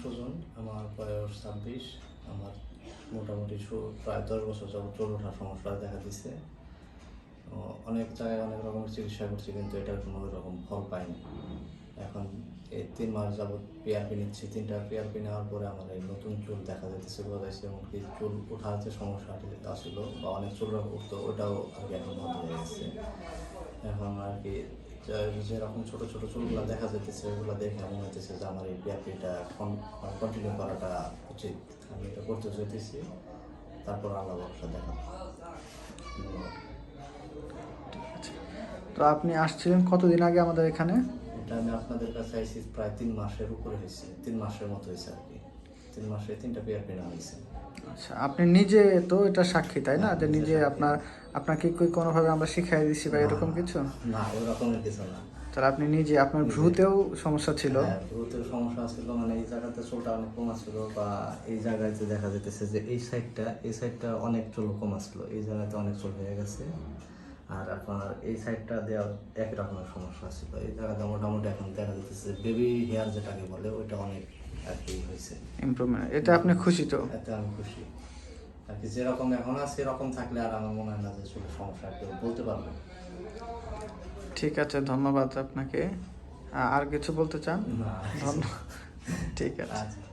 সুজন আমার বয়স ছাব্বিশ, আমার মোটামুটি প্রায় দশ বছর যাবত চুল ওঠার সমস্যা দেখা দিচ্ছে অনেক জায়গায় অনেক রকমের চিকিৎসা করছি, কিন্তু এটার কোনো রকম ফল পাইনি। এখন এই তিন মাস যাবত পিআরপি নিচ্ছি। তিনটা পিআরপি নেওয়ার পরে আমার এই নতুন চুল দেখা যেতেছে গজাইছে এমনকি চুল ওঠার যে সমস্যাটি আসছিল বা অনেক চুল উঠতো, ওটাও আর কি এখন বন্ধ হয়ে গেছে। এখন আর কি যেরকম ছোট ছোট চুলগুলো দেখা যেতেছে ওগুলো দেখে মনে হইতেছে যে আমার এই পিআরপিটা কন্টিনিউ করাটা উচিত। আমি এটা করতে চাইতেছি তারপর আল্লাহ ব্যবসা দেখা। তো আপনি আসছিলেন কতদিন আগে আমাদের এখানে? এটা আমি আপনাদের কাছে আইসি প্রায় তিন মাসের উপরে হয়েছে তিন মাসের মতো হয়েছে আর কি। তিন মাসে তিনটা পিআরপি নেওয়া হয়েছে। আচ্ছা আপনি নিজে তো এটা সাক্ষী তাই না? যে নিজে আপনার আপনাকে কি কোনোভাবে আমরা শিখাই দিচ্ছি বা এরকম কিছু? না ওই রকমের কিছু না। তাহলে আপনি নিজে আপনার ভ্রুতেও সমস্যা ছিল? হ্যাঁ ভ্রুতের সমস্যা ছিল মানে এই জায়গাতে চুলটা অনেক কমা ছিল বা এই জায়গাতে দেখা যেতেছে যে এই সাইডটা এই সাইডটা অনেক চুল কমা ছিল এই জায়গাতে অনেক চুল হয়ে গেছে। আর আপনার এই সাইডটা দেওয়া একই রকমের সমস্যা ছিল এই জায়গাতে মোটামুটি এখন দেখা যাচ্ছে বেবি হেয়ার যেটাকে বলে ওইটা অনেক আর কি হয়েছে ইমপ্রুভমেন্ট এটা আপনি খুশি তো? এতে আমি খুশি। আর কি যেরকম এখন আছে এরকম থাকলে আর আমার মনে হয় না যে চুলের সমস্যা কেউ বলতে পারবে। ঠিক আছে ধন্যবাদ আপনাকে। আর কিছু বলতে চান? না। ধন্যবাদ। ঠিক আছে। আচ্ছা।